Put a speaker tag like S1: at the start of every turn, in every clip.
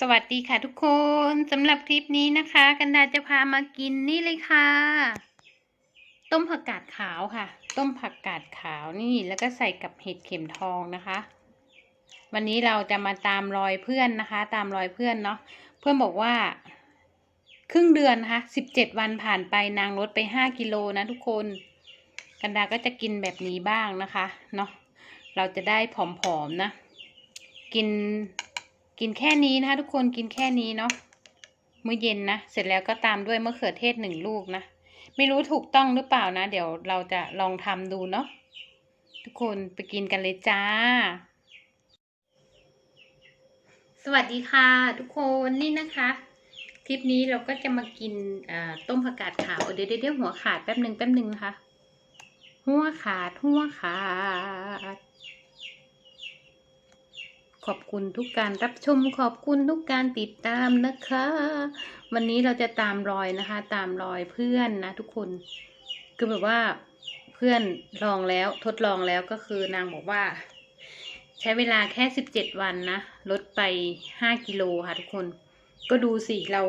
S1: สวัสดีค่ะทุกคนสำหรับคลิปนี้นะคะ กันดาจะพามากินนี่เลยค่ะ ต้มผักกาดขาวค่ะ ต้มผักกาดขาวนี่แล้วก็ใส่กับเห็ดเข็มทองนะคะ วันนี้เราจะมาตามรอยเพื่อนนะคะ ตามรอยเพื่อนเนาะเพื่อนบอกว่า ครึ่งเดือนนะคะสิบเจ็ดวันผ่านไปนางลดไปห้ากิโลนะทุกคน กันดาก็จะกินแบบนี้บ้างนะคะเนาะเราจะได้ผอมๆนะ กิน กินแค่นี้นะคะทุกคนกินแค่นี้เนาะมื้อเย็นนะ เสร็จแล้วก็ตามด้วยมะเขือเทศหนึ่งลูกนะ ไม่รู้ถูกต้องหรือเปล่านะ เดี๋ยวเราจะลองทำดูเนาะทุกคนไปกินกันเลยจ้า สวัสดีค่ะ ทุกคนนี่นะคะ คลิปนี้เราก็จะมากินต้มผักกาดขาวเดี๋ยวเดี๋ยวเดี๋ยวหัวขาดแป๊บหนึ่งแป๊บหนึ่งนะคะ หัวขาดหัวขาด ขอบคุณทุกการรับชมขอบคุณทุกการติดตามนะคะ วันนี้เราจะตามรอยนะคะ ตามรอยเพื่อนนะทุกคนคือแบบว่าเพื่อนลองแล้วทดลองแล้วก็คือนางบอกว่า ใช้เวลาแค่สิบเจ็ดวันนะลดไปห้ากิโลค่ะทุกคน ก็ดูสิเรา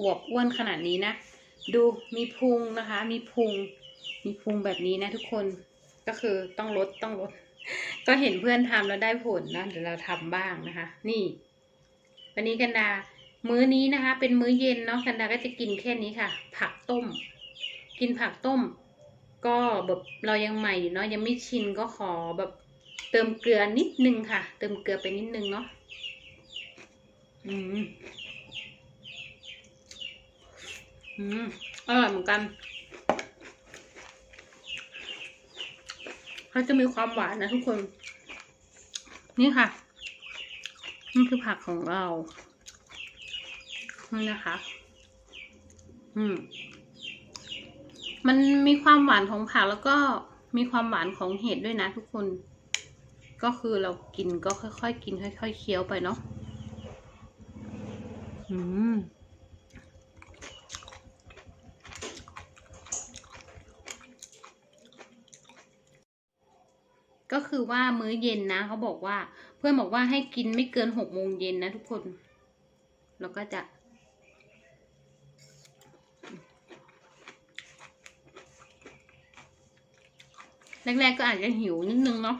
S1: อวบอ้วนขนาดนี้นะ ดูมีพุงนะคะ มีพุง มีพุงแบบนี้นะทุกคนก็คือต้องลดต้องลด ก็เห็นเพื่อนทำแล้วได้ผลนะเดี๋ยวเราทำบ้างนะคะ นี่ วันนี้กันดา มื้อนี้นะคะ เป็นมื้อเย็นเนาะกันดาก็จะกินแค่นี้ค่ะ ผักต้ม กินผักต้ม ก็แบบเรายังใหม่อยู่เนาะยังไม่ชินก็ขอแบบเติมเกลือนิดนึงค่ะ เติมเกลือไปนิดนึงเนาะอืมอืมอร่อยเหมือนกัน เขาจะมีความหวานนะทุกคน นี่ค่ะ นี่คือผักของเรา นี่นะคะ อืม มันมีความหวานของผักแล้วก็มีความหวานของเห็ดด้วยนะทุกคน ก็คือเรากินก็ค่อยๆกิน ค่อยๆเคี้ยวไปเนาะ อืม ก็คือว่ามื้อเย็นนะเขาบอกว่า เพื่อนบอกว่าให้กินไม่เกินหกโมงเย็นนะทุกคน แล้วก็จะแรกๆก็อาจจะหิวนิดนึงเนาะ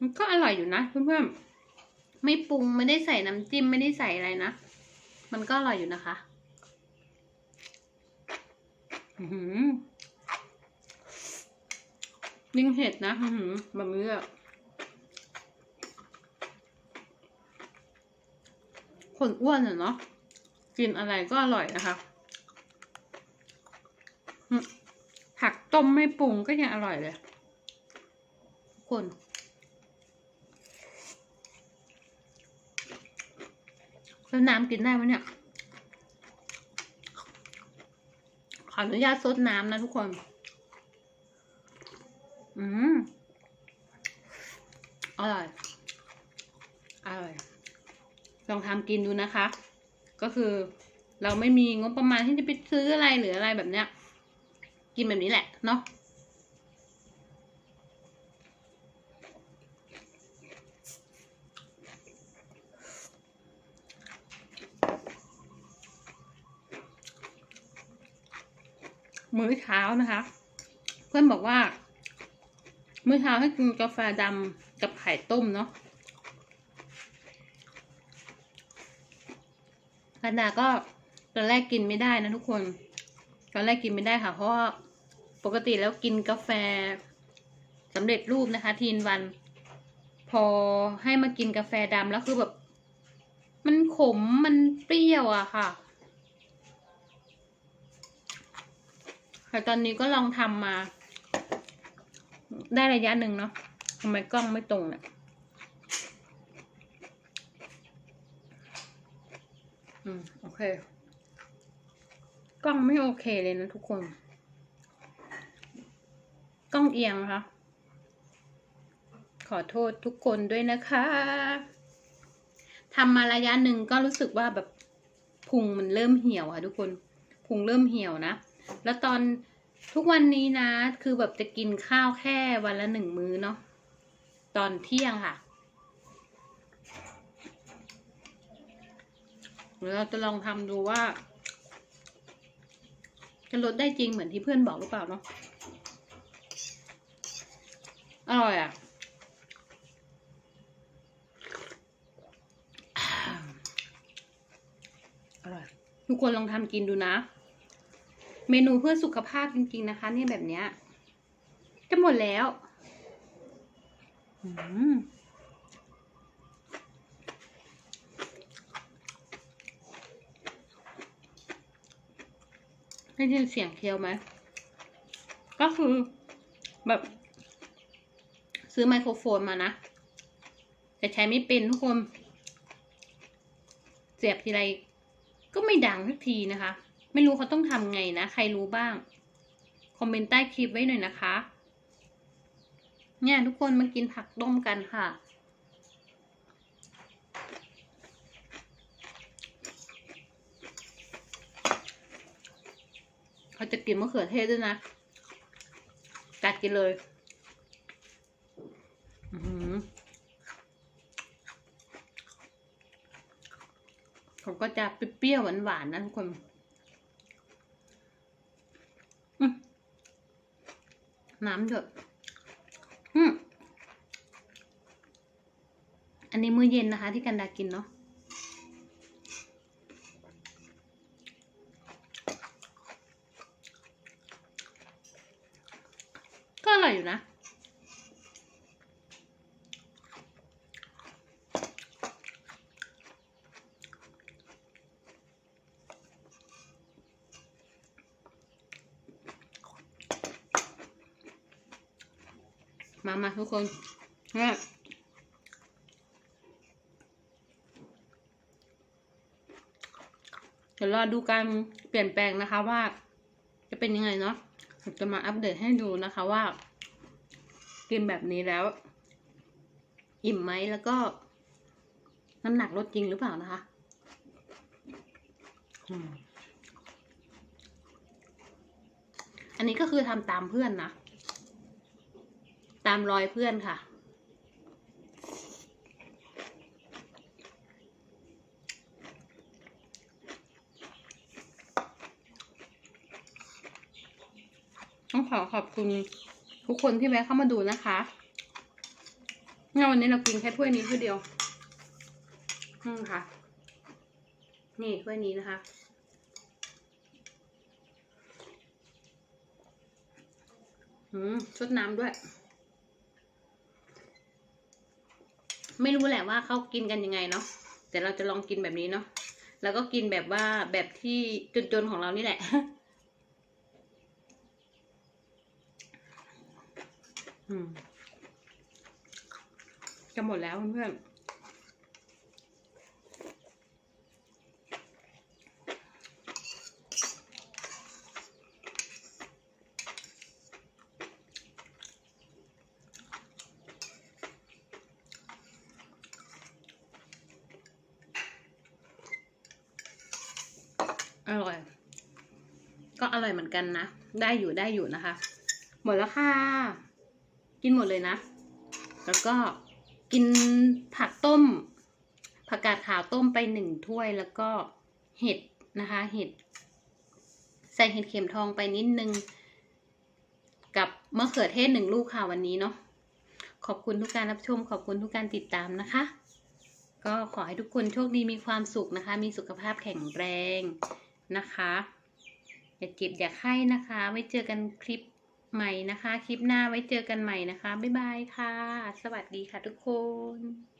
S1: มันก็อร่อยอยู่นะเพื่อนๆ ไม่ปรุงไม่ได้ใส่น้ำจิ้มไม่ได้ใส่อะไรนะ มันก็อร่อยอยู่นะคะ อือหือ ยิ่งเห็ดนะอื้อหือแบบนี้อะคนอ้วนอะเนาะกินอะไรก็อร่อยนะคะ ผักต้มไม่ปรุงก็ยังอร่อยเลยทุกคนแล้วน้ำกินได้ไหมเนี่ย ขออนุญาตซดน้ำนะทุกคน อืมอร่อย อร่อย ลองทำกินดูนะคะ ก็คือเราไม่มีงบประมาณที่จะไปซื้ออะไรหรืออะไรแบบเนี้ย กินแบบนี้แหละ เนาะมื้อเช้านะคะ เพื่อนบอกว่า มื้อเช้าให้กินกาแฟดำกับไข่ต้มเนาะกันดาก็ตอนแรกกินไม่ได้นะทุกคน ตอนแรกกินไม่ได้ค่ะ เพราะปกติแล้วกินกาแฟสำเร็จรูปนะคะ ทีนวัน พอให้มากินกาแฟดำแล้วคือแบบ มันขมมันเปรี้ยวอะค่ะแต่ตอนนี้ก็ลองทำมา ได้ระยะหนึ่งเนาะทำไมกล้องไม่ตรงเนี่ยอืม โอเค กล้องไม่โอเคเลยนะทุกคน กล้องเอียงนะคะขอโทษทุกคนด้วยนะคะทำมาระยะหนึ่งก็รู้สึกว่าแบบพุงมันเริ่มเหี่ยวค่ะทุกคนพุงเริ่มเหี่ยวนะ แล้วตอน ทุกวันนี้นะ คือแบบจะกินข้าวแค่วันละหนึ่งมื้อเนาะตอนเที่ยงค่ะเดี๋ยวเราจะลองทำดูว่า จะลดได้จริงเหมือนที่เพื่อนบอกหรือเปล่าเนาะอร่อยอะ่ะอร่อย ทุกคนลองทำกินดูนะ เมนูเพื่อสุขภาพจริง ๆ นะคะ นี่แบบเนี้ยจะหมดแล้วอืมได้ยินเสียงเคี้ยวไหม ก็คือแบบ ซื้อไมโครโฟนมานะ แต่ใช้ไม่เป็นทุกคน เสียบทีไรก็ไม่ดังสักทีนะคะ ไม่รู้เขาต้องทำไงนะ ใครรู้บ้าง คอมเมนต์ใต้คลิปไว้หน่อยนะคะ เนี่ยทุกคนมากินผักต้มกันค่ะ เขาจะกินมะเขือเทศด้วยนะ กัดกินเลย อือหือเขาก็จะเปรี้ยวหวานๆนะทุกคน อืม น้ำเถอะอืมอันนี้มื้อเย็นนะคะ ที่กันดากินเนาะ ก็อร่อยอยู่นะ มามาทุกคนเนี่เดี๋ยวรอดูการเปลี่ยนแปลงนะคะว่า จะเป็นยังไงเนาะผมจะมาอัปเดตให้ดูนะคะว่า กินแบบนี้แล้ว อิ่มไหมแล้วก็ น้ำหนักลดจริงหรือเปล่านะคะอันนี้ก็คือทำตามเพื่อนนะ ตามรอยเพื่อนค่ะ ต้องขอขอบคุณทุกคนที่แวะเข้ามาดูนะคะงั้นวันนี้เรากินแค่ถ้วยนี้ถ้วยเดียวอืมค่ะ นี่ถ้วยนี้นะคะอืมชดน้ำด้วย ไม่รู้แหละว่าเขากินกันยังไงเนาะแต่เราจะลองกินแบบนี้เนาะแล้วก็กินแบบว่าแบบที่จนๆของเรานี่แหละจะหมดแล้วเพื่อนๆ อร่อย ก็อร่อยเหมือนกันนะ ได้อยู่ได้อยู่นะคะ หมดแล้วค่ะ กินหมดเลยนะ แล้วก็กินผักต้ม ผักกาดขาวต้มไปหนึ่งถ้วยแล้วก็เห็ดนะคะ เห็ด ใส่เห็ดเข็มทองไปนิดนึง กับมะเขือเทศหนึ่งลูกค่ะวันนี้เนาะขอบคุณทุกการรับชม ขอบคุณทุกการติดตามนะคะ ก็ขอให้ทุกคนโชคดีมีความสุขนะคะ มีสุขภาพแข็งแรง นะคะ อย่าเจ็บอย่าไข้นะคะ ไว้เจอกันคลิปใหม่นะคะ คลิปหน้าไว้เจอกันใหม่นะคะ บ๊ายบายค่ะ สวัสดีค่ะทุกคน